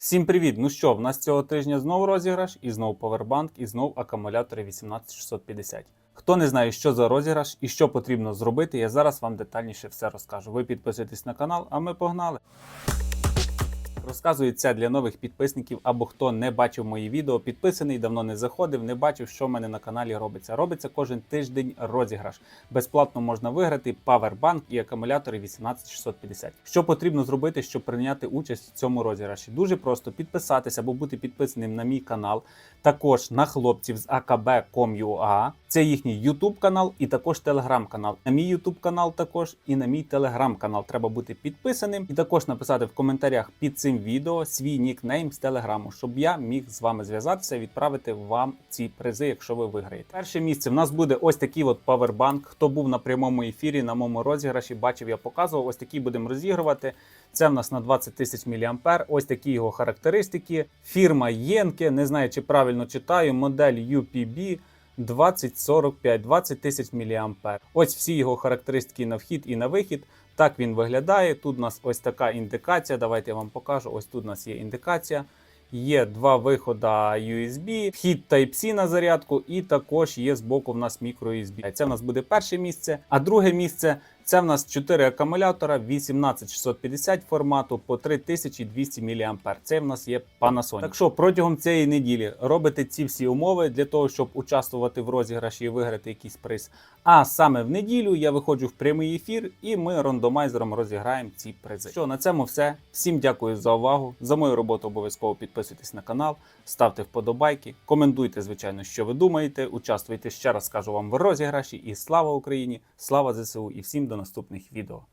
Всім привіт! Ну що, в нас цього тижня знову розіграш, і знову повербанк, і знову акумулятори 18650. Хто не знає, що за розіграш і що потрібно зробити, я зараз вам детальніше все розкажу. Ви підписуйтесь на канал, а ми погнали. Розказую це для нових підписників або хто не бачив мої відео, підписаний, давно не заходив, не бачив, що в мене на каналі робиться. Робиться кожен тиждень розіграш. Безплатно можна виграти павербанк і акумулятори 18650. Що потрібно зробити, щоб прийняти участь в цьому розіграші? Дуже просто підписатися або бути підписаним на мій канал, також на хлопців з akb.com.ua. Це їхній YouTube канал і також Telegram канал. На мій YouTube канал також і на мій Telegram канал треба бути підписаним і також написати в коментарях під цим відео свій нікнейм з телеграму, щоб я міг з вами зв'язатися і відправити вам ці призи, якщо ви виграєте. Перше місце в нас буде ось такий от павербанк. Хто був на прямому ефірі на моєму розіграші, бачив, я показував. Ось такий будемо розігрувати. Це в нас на 20 тисяч мА. Ось такі його характеристики. Фірма Єнке, не знаю, чи правильно читаю, модель UPB. 2045, 20 тисяч мА. Ось всі його характеристики на вхід і на вихід. Так він виглядає. Тут у нас ось така індикація. Давайте я вам покажу. Ось тут у нас є індикація. Є два виходи USB, вхід Type-C на зарядку, і також є збоку в нас microUSB. Це в нас буде перше місце. А друге місце це в нас 4 акумулятора 18650 формату по 3200 мА. Це в нас є Panasonic. Так що протягом цієї неділі робите ці всі умови для того, щоб участвувати в розіграші і виграти якийсь приз. А саме в неділю я виходжу в прямий ефір, і ми рандомайзером розіграємо ці призи. Що на цьому все. Всім дякую за увагу. За мою роботу обов'язково підписуйтесь на канал, ставте вподобайки, коментуйте, звичайно, що ви думаєте. Участвуйте ще раз скажу вам в розіграші. І слава Україні! Слава ЗСУ! І всім до наступних відео.